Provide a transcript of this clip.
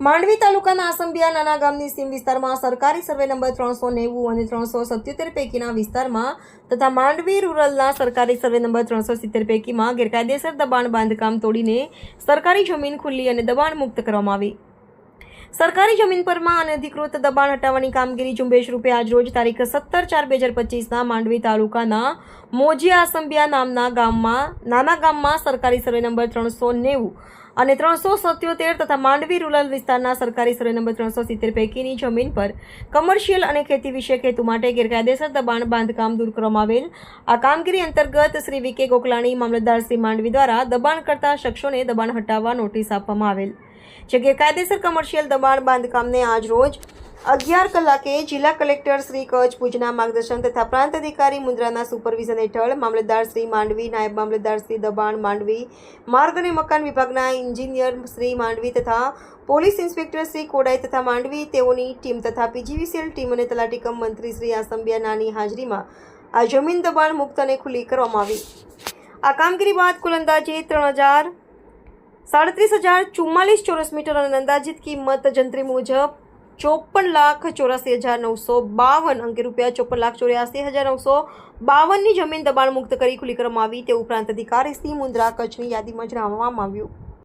માંડવી તાલુકાના આસંબિયા નાના ગામની સીમ વિસ્તારમાં સરકારી સર્વે નંબર ત્રણસો નેવું અને ત્રણસો સત્યોતેર પૈકીના વિસ્તારમાં તથા માંડવી રૂરલના સરકારી સર્વે નંબર ત્રણસો સિત્તેર પૈકીમાં ગેરકાયદેસર દબાણ બાંધકામ તોડીને સરકારી જમીન ખુલ્લી અને દબાણ મુક્ત કરવામાં આવી. સરકારી જમીન પરમાં અનધિકૃત દબાણ હટાવવાની કામગીરી ઝુંબેશ રૂપે આજરોજ તારીખ સત્તર ચાર બે હજાર પચીસના માંડવી તાલુકાના મોજી આસંબિયા નામના ગામમાં, નાના ગામમાં સરકારી સર્વે નંબર ત્રણસો નેવું અને ત્રણસો સત્યોતેર તથા માંડવી રૂરલ વિસ્તારના સરકારી સર્વે નંબર ત્રણસો સિત્તેર પૈકીની જમીન પર કમર્શિયલ અને ખેતી વિષયક હેતુ માટે ગેરકાયદેસર દબાણ બાંધકામ દૂર કરવામાં આવેલ. આ કામગીરી અંતર્ગત શ્રી વિકે ગોકલાણી, મામલતદાર શ્રી માંડવી દ્વારા દબાણ કરતા શખ્સોને દબાણ હટાવવા નોટિસ આપવામાં આવેલ. જે ગેરકાયદેસર કમર્શિયલ દબાણ બાંધકામને આજ રોજ અગિયાર કલાકે જિલ્લા કલેક્ટર શ્રી કચ્છ ભુજના માર્ગદર્શન તથા પ્રાંત અધિકારી મુન્દ્રાના સુપરવિઝન હેઠળ મામલતદાર શ્રી માંડવી, નાયબ મામલતદાર શ્રી દબાણ માંડવી, માર્ગ અને મકાન વિભાગના એન્જિનિયર શ્રી માંડવી તથા પોલીસ ઇન્સ્પેક્ટર શ્રી કોડાઈ તથા માંડવી તેઓની ટીમ તથા પીજીવીસીએલ ટીમ અને તલાટી કમ મંત્રી શ્રી આસંબિયા નાની હાજરીમાં આ જમીન દબાણ મુક્ત અને ખુલ્લી કરવામાં આવી. આ કામગીરી બાદ કુલ અંદાજે ત્રણ હજાર સાડત્રીસ હજાર ચુમ્માલીસ ચોરસ મીટર અને અંદાજિત કિંમત જંત્રી મુજબ ચોપન લાખ ચોરાસી હજાર નવસો બાવન અંકે રૂપિયા ચોપન લાખ ચોર્યાસી હજાર નવસો બાવનની જમીન દબાણ મુક્ત કરી ખુલ્લી કરવામાં આવી. તે ઉપરાંત અધિકારી શ્રી મુન્દ્રા કચ્છની યાદીમાં જણાવવામાં આવ્યું.